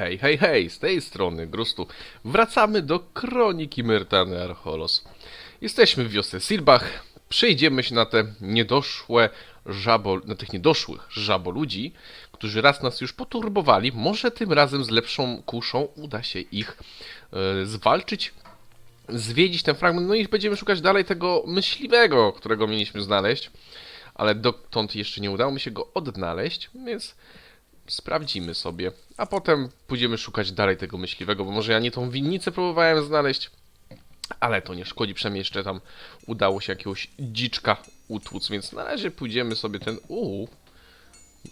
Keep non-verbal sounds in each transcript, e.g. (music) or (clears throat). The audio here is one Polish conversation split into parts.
Hej, hej, hej, z tej strony Grustu. Wracamy do kroniki Myrtany Archolos. Jesteśmy w wiosce Silbach. Przejdziemy się na te niedoszłe żabo, na tych niedoszłych żabo ludzi, którzy raz nas już poturbowali. Może tym razem z lepszą kuszą uda się ich e, zwalczyć, zwiedzić ten fragment, no i będziemy szukać dalej tego myśliwego, którego mieliśmy znaleźć, ale dotąd jeszcze nie udało mi się go odnaleźć, więc sprawdzimy sobie, a potem pójdziemy szukać dalej tego myśliwego, bo może ja nie tą winnicę próbowałem znaleźć, ale to nie szkodzi, przynajmniej jeszcze tam udało się jakiegoś dziczka utłuc, więc na razie pójdziemy sobie ten... Uuu.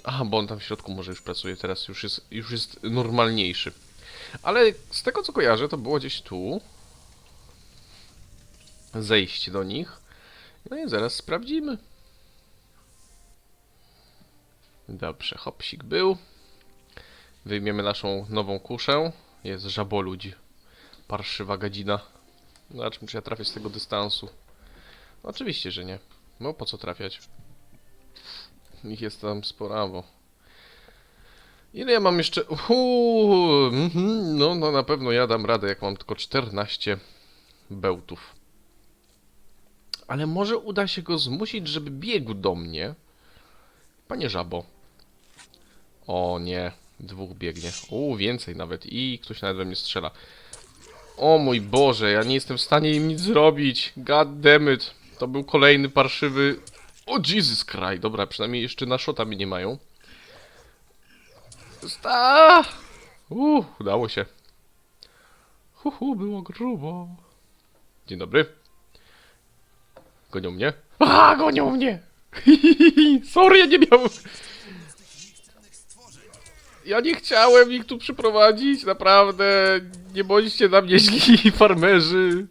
Aha, bo on tam w środku może już pracuje, teraz już jest, już jest normalniejszy. Ale z tego co kojarzę, to było gdzieś tu. Zejście do nich. No i zaraz sprawdzimy. Dobrze, hopsik był. Wyjmiemy naszą nową kuszę. Jest żaboludź. Parszywa gadzina. Zobaczmy, czy ja trafię z tego dystansu. Oczywiście, że nie. No, po co trafiać? Ich jest tam sporawo. Ile ja mam jeszcze? Uuu, mhm, no, no na pewno ja dam radę, jak mam tylko 14 bełtów. Ale może uda się go zmusić, żeby biegł do mnie. Panie żabo. O nie, dwóch biegnie. U, więcej nawet. I ktoś nawet we mnie strzela. O mój Boże, ja nie jestem w stanie im nic zrobić. God damn it. To był kolejny parszywy... O Jesus Christ. Dobra, przynajmniej jeszcze na szota mnie nie mają. Sta! Uh, udało się. Hu, hu, było grubo. Dzień dobry. Gonią mnie? A, gonią mnie! (laughs) Sorry, ja nie miałem... Ja nie chciałem ich tu przyprowadzić, naprawdę. Nie bądźcie na mnie źli, (laughs) farmerzy.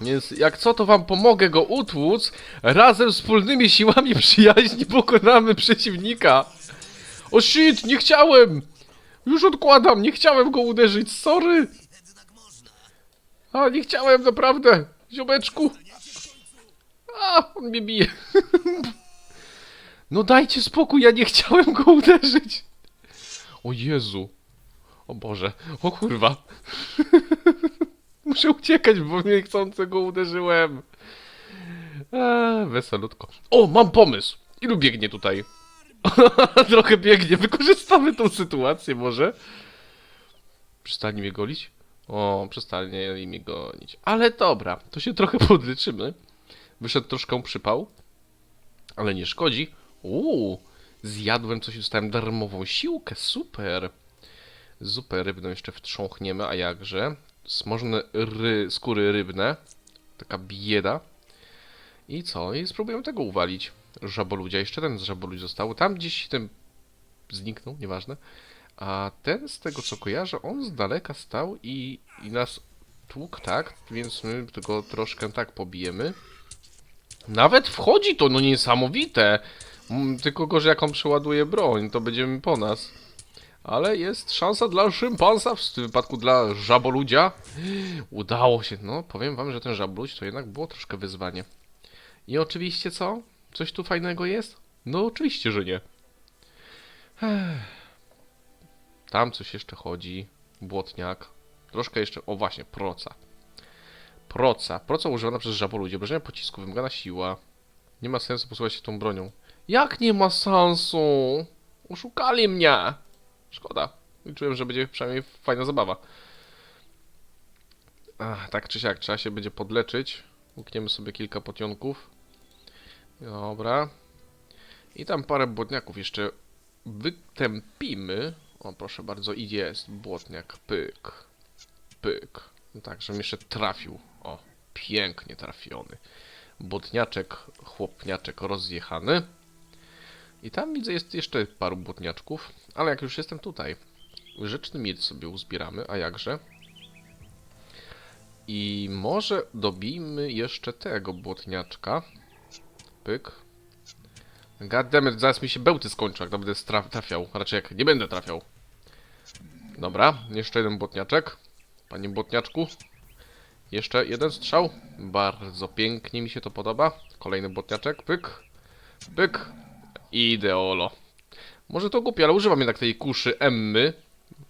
Więc jak co, to wam pomogę go utłuc. Razem wspólnymi siłami przyjaźni pokonamy przeciwnika. O shit, nie chciałem! Już odkładam, nie chciałem go uderzyć, sorry! A, nie chciałem, naprawdę! Ziomeczku! A, on mnie bije. (laughs) No dajcie spokój, ja nie chciałem go uderzyć. O Jezu. O Boże. O kurwa. Muszę uciekać, bo mnie chcące go uderzyłem. Eee, weselutko. O, mam pomysł. Ilu biegnie tutaj? (laughs) Trochę biegnie. Wykorzystamy tą sytuację może. Przestali mnie golić? O, przestali mnie gonić. Ale dobra, to się trochę podliczymy. Wyszedł troszkę przypał. Ale nie szkodzi. Uuu, zjadłem coś, dostałem darmową siłkę, super. Zupę rybną jeszcze wtrząchniemy, a jakże. Smożone ry, skóry rybne. Taka bieda. I co? I spróbujemy tego uwalić. Żaboludzia. Jeszcze ten z żaboludzi został. Tam gdzieś ten zniknął, nieważne. A ten, z tego co kojarzę, on z daleka stał i, i nas tłukł, tak? Więc my go troszkę tak pobijemy. Nawet wchodzi to, no niesamowite. Mm, Tylko gorzej jak on przeładuje broń, to będziemy po nas. Ale jest szansa dla szympansa, w tym wypadku dla żaboludzia. Udało się, no powiem wam, że ten żaboludź to jednak było troszkę wyzwanie. I oczywiście co? Coś tu fajnego jest? No oczywiście, że nie. Tam coś jeszcze chodzi. Błotniak. Troszkę jeszcze, o właśnie, proca. Proca. Proca używana przez żaboludzi. Obrażenia pocisku, wymagana siła. Nie ma sensu posługiwać się tą bronią. Jak nie ma sensu? Oszukali mnie. Szkoda. Liczyłem, że będzie przynajmniej fajna zabawa. Ach, tak czy siak, trzeba się będzie podleczyć. Ukniemy sobie kilka potionków. Dobra. I tam parę błotniaków jeszcze wytępimy. O, proszę bardzo, idzie jest błotniak. Pyk. Pyk. No tak, żebym jeszcze trafił. O, pięknie trafiony. Błotniaczek, chłopniaczek rozjechany. I tam widzę jest jeszcze paru błotniaczków, ale jak już jestem tutaj, rzeczny miecz sobie uzbieramy, a jakże? I może dobijmy jeszcze tego błotniaczka. Pyk. Goddammit, zaraz mi się bełty skończą, jak będę trafiał. Raczej jak nie będę trafiał. Dobra, jeszcze jeden błotniaczek. Panie błotniaczku. Jeszcze jeden strzał. Bardzo pięknie mi się to podoba. Kolejny błotniaczek. Pyk. Pyk. Ideolo. Może to głupie, ale używam jednak tej kuszy Emmy.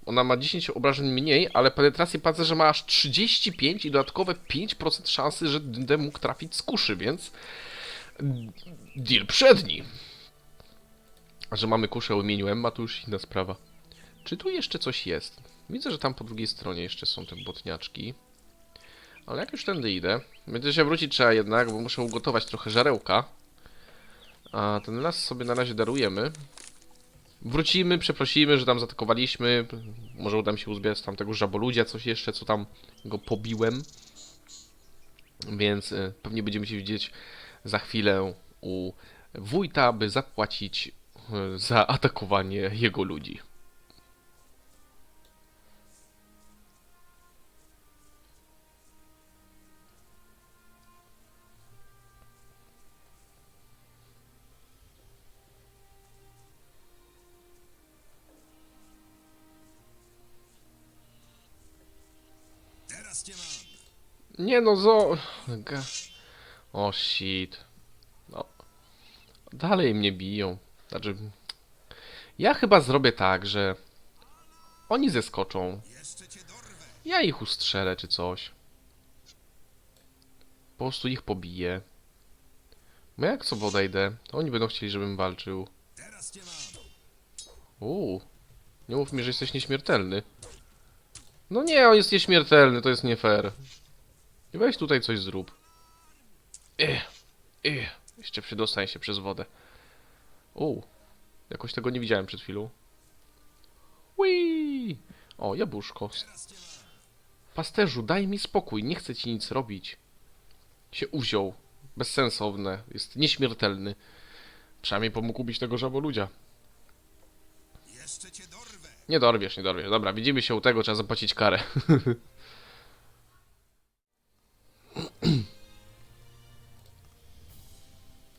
ona ma 10 obrażeń mniej, ale penetrację pancerza ma aż 35 i dodatkowe 5% szansy, że będę mógł trafić z kuszy, więc deal przedni. A że mamy kuszę o imieniu Emma, to już inna sprawa. Czy tu jeszcze coś jest? Widzę, że tam po drugiej stronie jeszcze są te botniaczki. Ale jak już tędy idę, będzie się wrócić trzeba jednak, bo muszę ugotować trochę żarełka. A ten las sobie na razie darujemy. Wrócimy, przeprosimy, że tam zaatakowaliśmy. Może uda mi się uzbierać z tamtego żaboludzia coś jeszcze, co tam go pobiłem. Więc y, pewnie będziemy się widzieć za chwilę u wójta, by zapłacić y, za atakowanie jego ludzi. Nie no, zo... O shit. No. Dalej mnie biją. Znaczy... Ja chyba zrobię tak, że... Oni zeskoczą. Ja ich ustrzelę czy coś. Po prostu ich pobiję. Bo jak sobie odejdę, to oni będą chcieli, żebym walczył. Uuu. Nie mów mi, że jesteś nieśmiertelny. No nie, on jest nieśmiertelny, to jest nie fair. Weź tutaj coś zrób. Ech, ech. Jeszcze przedostań się przez wodę. Uuu. Jakoś tego nie widziałem przed chwilą. Whee! O, jabłuszko. Pasterzu, daj mi spokój, nie chcę ci nic robić. Się uwziął. Bezsensowne. Jest nieśmiertelny. Przynajmniej pomógł ubić tego żaboludzia. Jeszcze cię dorwę. Nie dorwiesz, nie dorwiesz. Dobra, widzimy się u tego, trzeba zapłacić karę. (clears throat)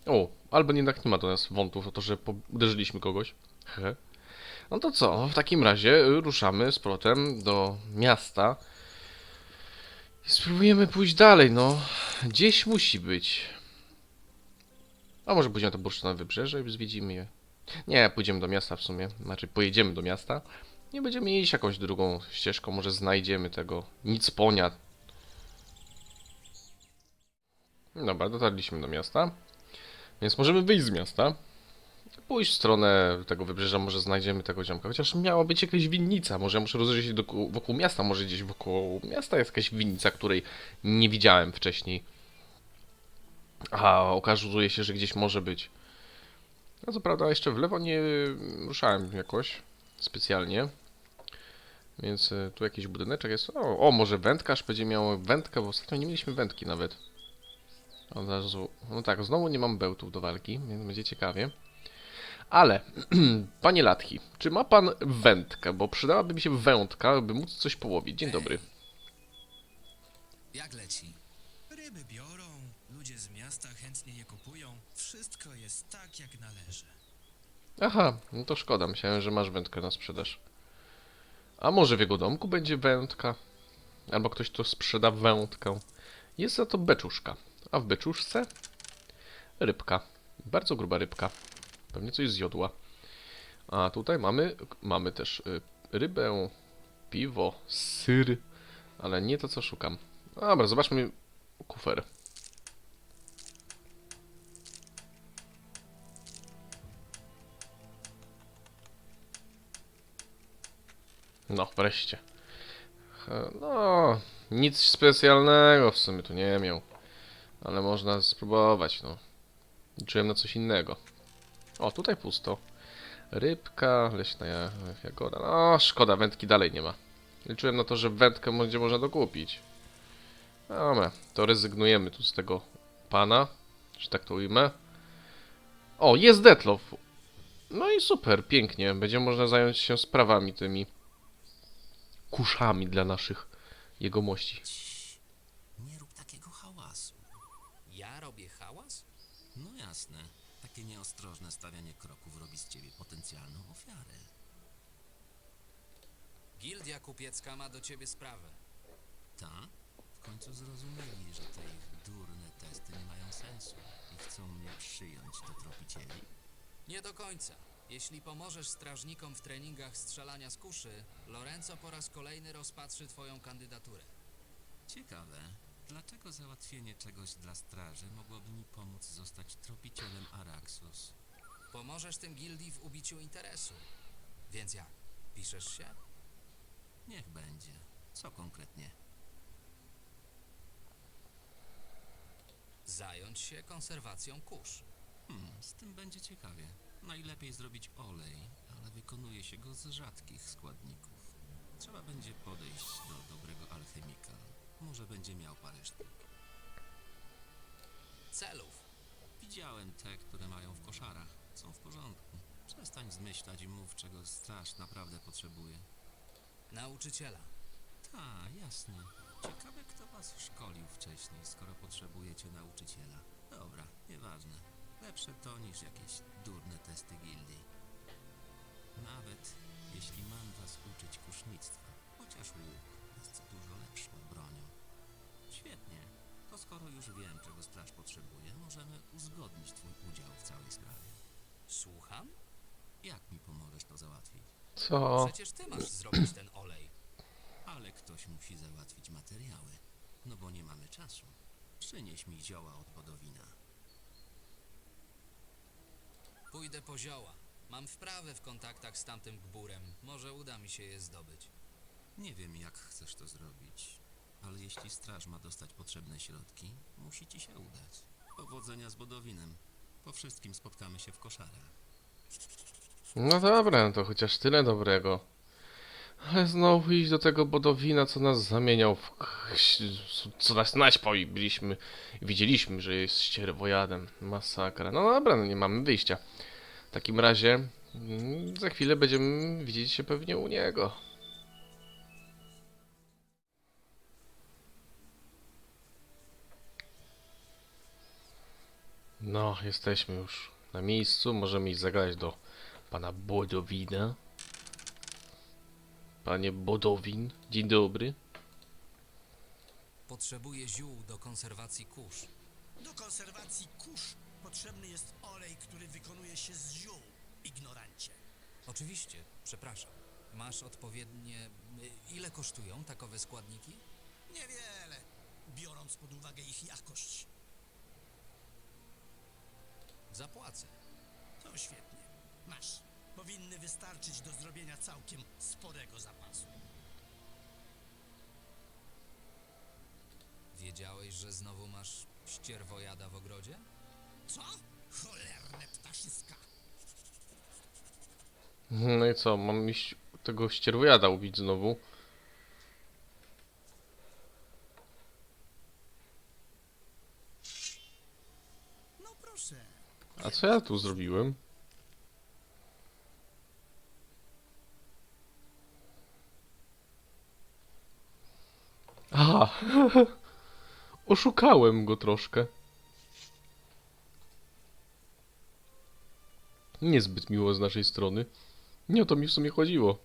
o, albo jednak nie ma do nas wątów o to, że uderzyliśmy kogoś. No to co, w takim razie ruszamy z powrotem do miasta. I spróbujemy pójść dalej, no. Gdzieś musi być. A może pójdziemy do bursztynowe wybrzeże i zwiedzimy je. Nie, pójdziemy do miasta w sumie. Znaczy, pojedziemy do miasta. Nie będziemy iść jakąś drugą ścieżką, może znajdziemy tego nic ponia. Dobra, dotarliśmy do miasta. Więc możemy wyjść z miasta. Pójść w stronę tego wybrzeża, może znajdziemy tego ziomka. Chociaż miała być jakaś winnica. Może ja muszę rozejrzeć się wokół miasta. Może gdzieś wokół miasta jest jakaś winnica, której nie widziałem wcześniej. A okazuje się, że gdzieś może być. No co prawda jeszcze w lewo nie ruszałem jakoś specjalnie. Więc y, tu jakiś budyneczek jest. O, o może wędkarz będzie miał wędkę, bo ostatnio nie mieliśmy wędki nawet. Od razu. No tak, znowu nie mam bełtów do walki, więc będzie ciekawie. Ale, (clears throat) panie Latchi, czy ma pan wędkę? Bo przydałaby mi się wędka, by móc coś połowić. Dzień dobry. Jak leci? Ryby biorą, ludzie z miasta chętnie je kupują. Wszystko jest tak, jak należy. Aha, no to szkoda, myślałem, że masz wędkę na sprzedaż. A może w jego domku będzie wędka? Albo ktoś tu sprzeda wędkę. Jest za to beczuszka. A w beczuszce? Rybka. Bardzo gruba rybka. Pewnie coś zjodła. A tutaj mamy, mamy też y, rybę, piwo, syr, ale nie to co szukam. Dobra, zobaczmy kufer. No, wreszcie. No, nic specjalnego w sumie tu nie miał. Ale można spróbować, no. Liczyłem na coś innego. O, tutaj pusto. Rybka, leśna ja- jagoda. No, szkoda, wędki dalej nie ma. Liczyłem na to, że wędkę będzie można dokupić. Dobra, to rezygnujemy tu z tego pana, że tak to ujmę. O, jest Detlow. No i super, pięknie. Będzie można zająć się sprawami tymi kuszami dla naszych jegomości. Nie rób takiego hałasu. Ja robię hałas? No jasne. Takie nieostrożne stawianie kroków robi z ciebie potencjalną ofiarę. Gildia kupiecka ma do ciebie sprawę. Ta? W końcu zrozumieli, że te ich durne testy nie mają sensu i chcą mnie przyjąć do tropicieli. Nie do końca. Jeśli pomożesz strażnikom w treningach strzelania z kuszy, Lorenzo po raz kolejny rozpatrzy twoją kandydaturę. Ciekawe, dlaczego załatwienie czegoś dla straży mogłoby mi pomóc zostać tropicielem Araxos? Pomożesz tym gildii w ubiciu interesu. Więc jak? Piszesz się? Niech będzie. Co konkretnie? Zająć się konserwacją kurz. Hmm, z tym będzie ciekawie. Najlepiej zrobić olej, ale wykonuje się go z rzadkich składników. Trzeba będzie podejść do dobrego alchemika. Może będzie miał parę sztuk. Celów. Widziałem te, które mają w koszarach. Są w porządku. Przestań zmyślać i mów, czego straż naprawdę potrzebuje. Nauczyciela. Ta, jasne. Ciekawe, kto was szkolił wcześniej, skoro potrzebujecie nauczyciela. Dobra, nieważne. Lepsze to niż jakieś durne testy gildii. Nawet jeśli mam was uczyć kusznictwa, chociaż łuk jest dużo lepszą bronią. Świetnie. To skoro już wiem, czego straż potrzebuje, możemy uzgodnić twój udział w całej sprawie. Słucham? Jak mi pomożesz to załatwić? Co? Przecież ty masz zrobić ten olej. Ale ktoś musi załatwić materiały, no bo nie mamy czasu. Przynieś mi zioła od podowina. Pójdę po zioła. Mam wprawę w kontaktach z tamtym gburem. Może uda mi się je zdobyć. Nie wiem, jak chcesz to zrobić, ale jeśli straż ma dostać potrzebne środki, musi ci się udać. Powodzenia z bodowinem. Po wszystkim spotkamy się w koszarach. No dobra, no to chociaż tyle dobrego. Ale znowu iść do tego bodowina, co nas zamieniał w... co nas naćpał i byliśmy... i widzieliśmy, że jest ścierwojadem. Masakra. No dobra, no nie mamy wyjścia. W takim razie... mm, za chwilę będziemy widzieć się pewnie u niego. No, jesteśmy już na miejscu. Możemy iść zagadać do pana Bodowina. Panie Bodowin, dzień dobry. Potrzebuję ziół do konserwacji kurz. Do konserwacji kurz potrzebny jest olej, który wykonuje się z ziół, ignorancie. Oczywiście, przepraszam. Masz odpowiednie... y, Ile kosztują takowe składniki? Niewiele, biorąc pod uwagę ich jakość. Zapłacę. To świetnie. Masz. Powinny wystarczyć do zrobienia całkiem sporego zapasu. Wiedziałeś, że znowu masz ścierwojada w ogrodzie? Co? Cholerne ptaszyska. No i co, mam iść tego ścierwojada ubić znowu. No proszę. A co ja tu zrobiłem? Aha, (laughs) oszukałem go troszkę. Niezbyt miło z naszej strony. Nie o to mi w sumie chodziło.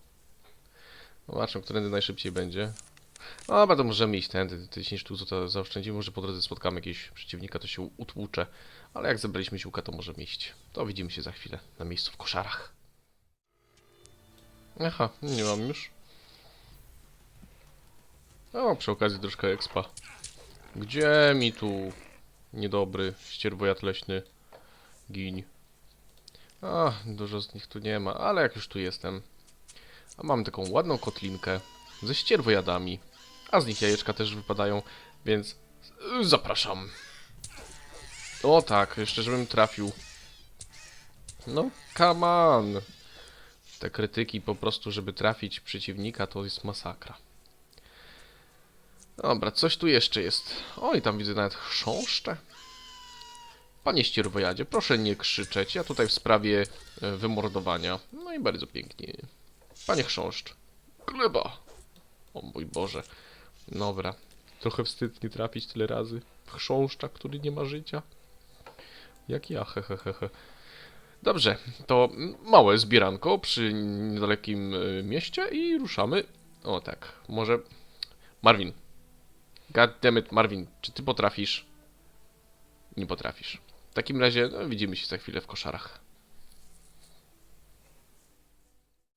Zobaczmy, którędy najszybciej będzie. Dobra, to możemy iść tędy. 10 sztuk złota zaoszczędzimy. Może po drodze spotkamy jakiegoś przeciwnika, to się utłucze. Ale jak zebraliśmy siłkę, to możemy iść. To widzimy się za chwilę na miejscu w koszarach. Aha, nie mam już. O, przy okazji troszkę expa. Gdzie mi tu niedobry ścierwojad leśny giń? A, dużo z nich tu nie ma, ale jak już tu jestem. A mam taką ładną kotlinkę ze ścierwojadami. A z nich jajeczka też wypadają, więc zapraszam. O tak, jeszcze żebym trafił. No, come on. Te krytyki po prostu, żeby trafić przeciwnika, to jest masakra. Dobra, coś tu jeszcze jest. Oj, tam widzę nawet chrząszcze. Panie ścierwojadzie, proszę nie krzyczeć. Ja tutaj w sprawie e, wymordowania. No i bardzo pięknie. Panie chrząszcz. Gleba. O mój Boże. Dobra. Trochę wstyd nie trafić tyle razy w chrząszcza, który nie ma życia. Jak ja, hehehehe. Dobrze, to małe zbieranko przy niedalekim e, mieście i ruszamy. O tak, może... Marvin. Goddammit, Marvin, czy ty potrafisz? Nie potrafisz. W takim razie no, widzimy się za chwilę w koszarach.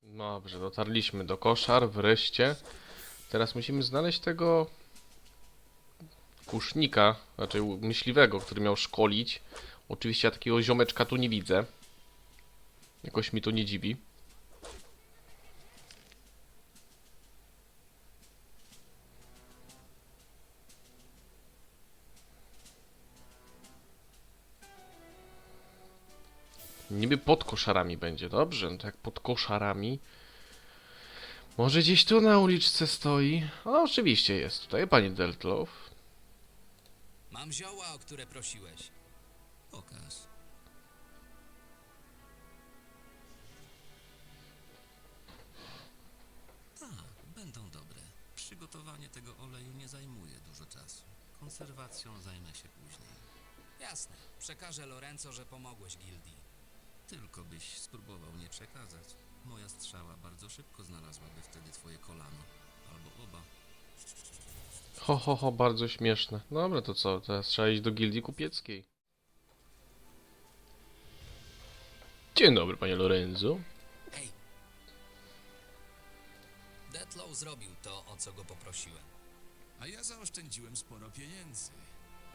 Dobrze, dotarliśmy do koszar wreszcie. Teraz musimy znaleźć tego kusznika, raczej myśliwego, który miał szkolić. Oczywiście ja takiego ziomeczka tu nie widzę. Jakoś mi to nie dziwi. Niby pod koszarami będzie, dobrze, no to jak pod koszarami. Może gdzieś tu na uliczce stoi? O, oczywiście jest tutaj, pani Deltlow. Mam zioła, o które prosiłeś. Pokaż. Tak, będą dobre. Przygotowanie tego oleju nie zajmuje dużo czasu. Konserwacją zajmę się później. Jasne. Przekażę Lorenzo, że pomogłeś gildii. Tylko byś spróbował nie przekazać. Moja strzała bardzo szybko znalazłaby wtedy twoje kolano. Albo oba. Ho, ho, ho, bardzo śmieszne. Dobra, to co? Teraz trzeba iść do gildii kupieckiej. Dzień dobry, panie Lorenzo. Ej! Detlow zrobił to, o co go poprosiłem. A ja zaoszczędziłem sporo pieniędzy.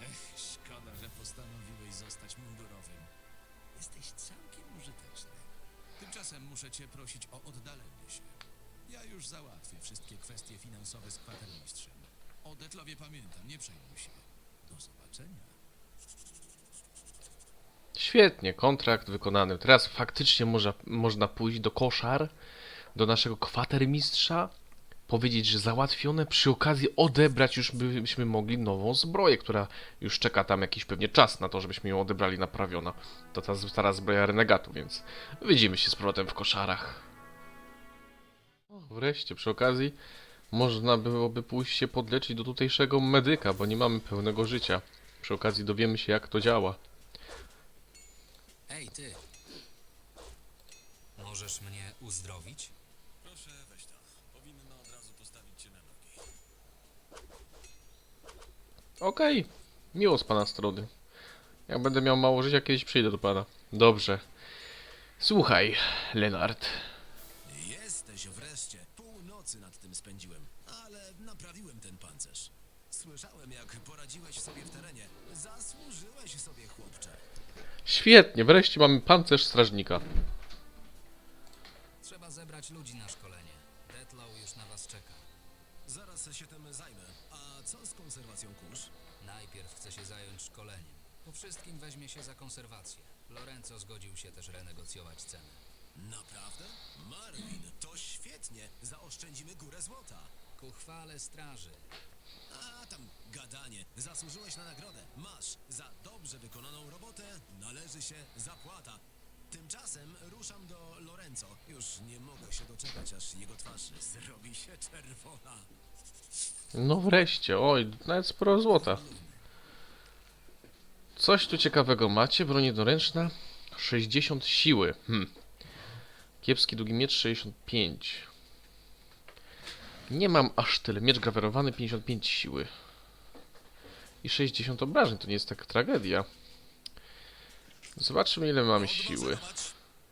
Ech, szkoda, że postanowiłeś zostać mundurowym. Jesteś całkiem użyteczny. Tymczasem muszę cię prosić o oddalenie się. Ja już załatwię wszystkie kwestie finansowe z kwatermistrzem. O Detlowie pamiętam, nie przejmuj się. Do zobaczenia. Świetnie, kontrakt wykonany. Teraz faktycznie można, można pójść do koszar, do naszego kwatermistrza, powiedzieć, że załatwione, przy okazji odebrać już byśmy mogli nową zbroję, która już czeka tam jakiś pewnie czas na to, żebyśmy ją odebrali naprawiona. To ta stara zbroja renegatu, więc widzimy się z powrotem w koszarach. O, wreszcie, przy okazji można byłoby pójść się podleczyć do tutejszego medyka, bo nie mamy pełnego życia. Przy okazji dowiemy się, jak to działa. Ej, ty! Możesz mnie uzdrowić? Proszę, weź to. Powinno od razu postawić cię na nogi. Okej, miło z pana strony. Jak będę miał mało życia, kiedyś przyjdę do pana. Dobrze. Słuchaj, Lenart. Jesteś wreszcie. Pół nocy nad tym spędziłem, ale naprawiłem ten pancerz. Słyszałem, jak poradziłeś sobie w terenie. Zasłużyłeś sobie, chłopcze. Świetnie, wreszcie mamy pancerz strażnika. Trzeba zebrać ludzi na szkolenie. Wszystkim weźmie się za konserwację. Lorenzo zgodził się też renegocjować cenę. Naprawdę? Marvin, to świetnie. Zaoszczędzimy górę złota. Ku chwale straży. A tam gadanie. Zasłużyłeś na nagrodę. Masz. Za dobrze wykonaną robotę należy się zapłata. Tymczasem ruszam do Lorenzo. Już nie mogę się doczekać, aż jego twarz zrobi się czerwona. No wreszcie, oj, nawet sporo złota. Coś tu ciekawego macie, broń jednoręczna, 60 siły. Hmm. Kiepski długi miecz 65. Nie mam aż tyle. Miecz grawerowany 55 siły. I 60 obrażeń, to nie jest taka tragedia. Zobaczmy ile mamy siły.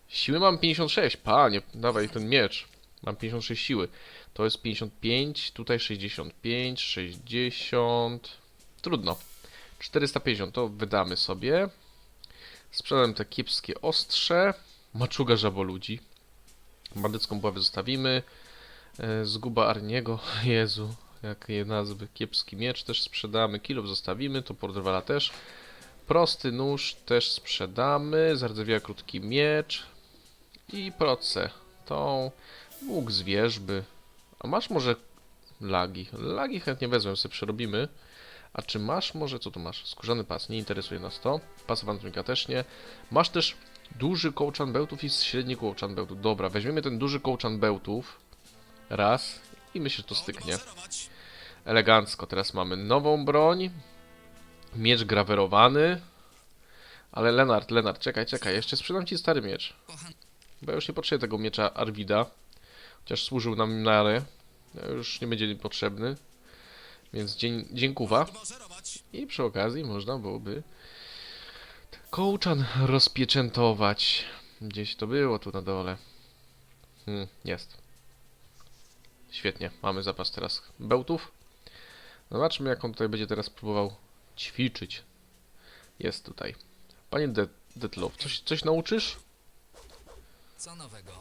Siły mam 56, panie, dawaj ten miecz. Mam 56 siły. To jest 55, tutaj 65, 60. Trudno. 450 to wydamy sobie. Sprzedam te kiepskie ostrze. Maczuga żaboludzi. Bandycką buławę zostawimy. E, Zguba Arniego. (laughs) Jezu, jakie nazwy. Kiepski miecz też sprzedamy. Kilo zostawimy. To Portwala też. Prosty nóż też sprzedamy. Zardzewiała krótki miecz. I proce. Tą łuk z wierzby. A masz może lagi? Lagi chętnie wezmę, sobie przerobimy. A czy masz może, co tu masz? Skórzany pas, nie interesuje nas to. Pas awanturnika też nie. Masz też duży kołczan bełtów i średni kołczan bełtów. Dobra, weźmiemy ten duży kołczan bełtów. Raz. I myślę, że to styknie. Elegancko. Teraz mamy nową broń. Miecz grawerowany. Ale Lenart, Lenart, czekaj, czekaj. Jeszcze sprzedam ci stary miecz. Bo ja już nie potrzebuję tego miecza Arwida. Chociaż służył nam miarę. Już nie będzie potrzebny. Więc dzień, dziękuwa. I przy okazji można byłoby kołczan rozpieczętować. Gdzieś to było tu na dole. Hmm, jest. Świetnie, mamy zapas teraz bełtów. Zobaczmy, jak on tutaj będzie teraz próbował ćwiczyć. Jest tutaj. Panie De Detlow, coś, coś nauczysz? Co nowego?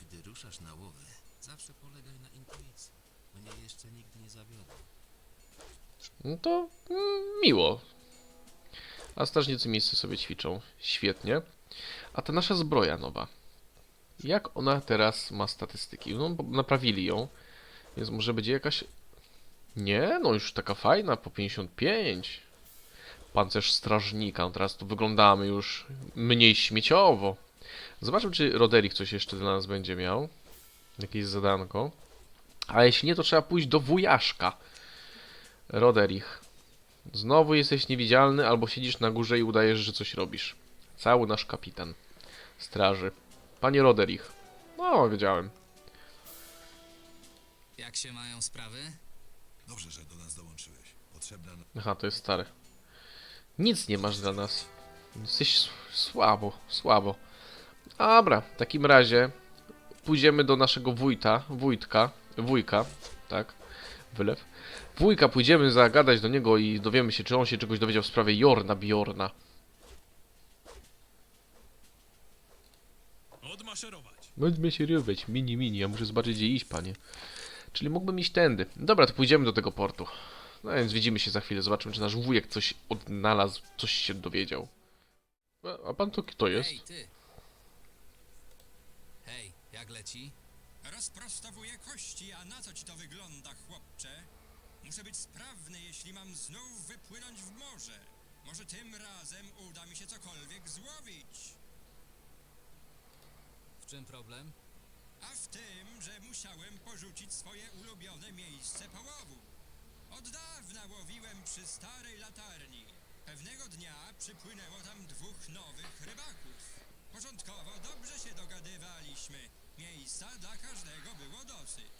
Gdy ruszasz na łowy, zawsze polegaj na intuicji. Mnie jeszcze nigdy nie zawiodło. No to mm, miło. A strażnicy miejscy sobie ćwiczą. Świetnie. A ta nasza zbroja nowa. Jak ona teraz ma statystyki? No, bo naprawili ją. Więc może będzie jakaś... Nie, no już taka fajna, po 55. Pancerz strażnika. No teraz tu wyglądamy już mniej śmieciowo. Zobaczmy, czy Roderick coś jeszcze dla nas będzie miał. Jakieś zadanko. A jeśli nie, to trzeba pójść do wujaszka. Roderich. Znowu jesteś niewidzialny, albo siedzisz na górze i udajesz, że coś robisz. Cały nasz kapitan straży. Panie Roderich. No, wiedziałem. Jak się mają sprawy? Dobrze, że do nas dołączyłeś. Potrzebna nam... Aha, to jest stary. Nic nie masz dla nas. Jesteś s- słabo, słabo. Dobra, w takim razie pójdziemy do naszego wójta, wójtka, wujka, tak, wylew. Wujka pójdziemy zagadać do niego i dowiemy się, czy on się czegoś dowiedział w sprawie Jorna Bjorna. Odmaszerować! Będziemy się rywać, mini mini, ja muszę zobaczyć gdzie iść, panie. Czyli mógłbym iść tędy. Dobra, to pójdziemy do tego portu. No więc widzimy się za chwilę, zobaczymy czy nasz wujek coś odnalazł, coś się dowiedział. A- A pan to kto jest? Hej, ty! Hej, jak leci? Rozprostowuję kości, a na co ci to wygląda, chłopcze? Muszę być sprawny, jeśli mam znów wypłynąć w morze. Może tym razem uda mi się cokolwiek złowić. W czym problem? A w tym, że musiałem porzucić swoje ulubione miejsce połowu. Od dawna łowiłem przy starej latarni. Pewnego dnia przypłynęło tam dwóch nowych rybaków. Początkowo dobrze się dogadywaliśmy. Miejsca dla każdego było dosyć.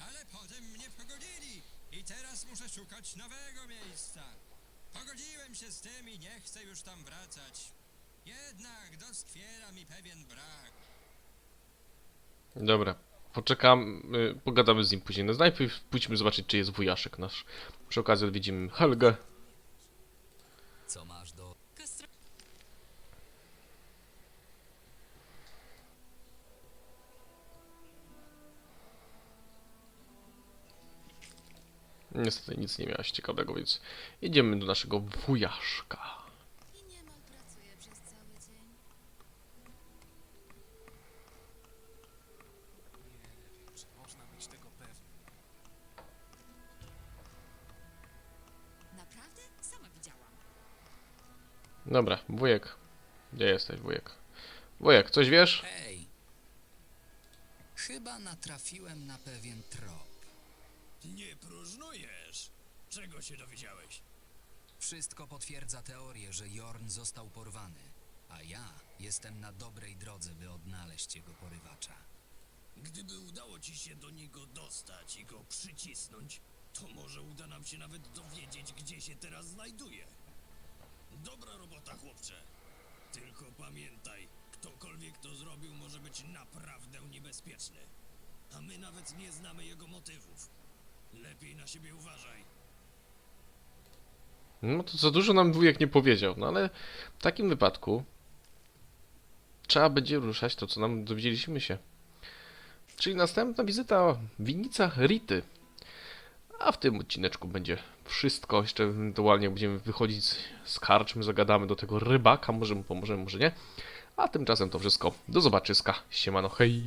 Ale potem mnie pogodzili i teraz muszę szukać nowego miejsca. Pogodziłem się z tym i nie chcę już tam wracać. Jednak doskwiera mi pewien brak. Dobra, poczekam, y, pogadamy z nim później. No najpierw pójdźmy zobaczyć czy jest wujaszek nasz. Przy okazji odwiedzimy Helgę. Co masz Niestety nic nie miałaś ciekawego, więc jedziemy do naszego wujaszka. Dobra, wujek. Gdzie jesteś, wujek? Wujek, coś wiesz? Hej! Chyba natrafiłem na pewien trop. Nie próżnujesz! Czego się dowiedziałeś? Wszystko potwierdza teorię, że Jorn został porwany, a ja jestem na dobrej drodze, by odnaleźć jego porywacza. Gdyby udało ci się do niego dostać i go przycisnąć, to może uda nam się nawet dowiedzieć, gdzie się teraz znajduje. Dobra robota, chłopcze. Tylko pamiętaj, ktokolwiek to zrobił może być naprawdę niebezpieczny. A my nawet nie znamy jego motywów. Lepiej na siebie uważaj. No to za dużo nam wujek nie powiedział, no ale w takim wypadku trzeba będzie ruszać to, co nam dowiedzieliśmy się. Czyli następna wizyta winnica Rity. A w tym odcineczku będzie wszystko. Jeszcze ewentualnie będziemy wychodzić z karczmy, zagadamy do tego rybaka, może mu pomożemy, może nie. A tymczasem to wszystko. Do zobaczyska. Siemano, hej!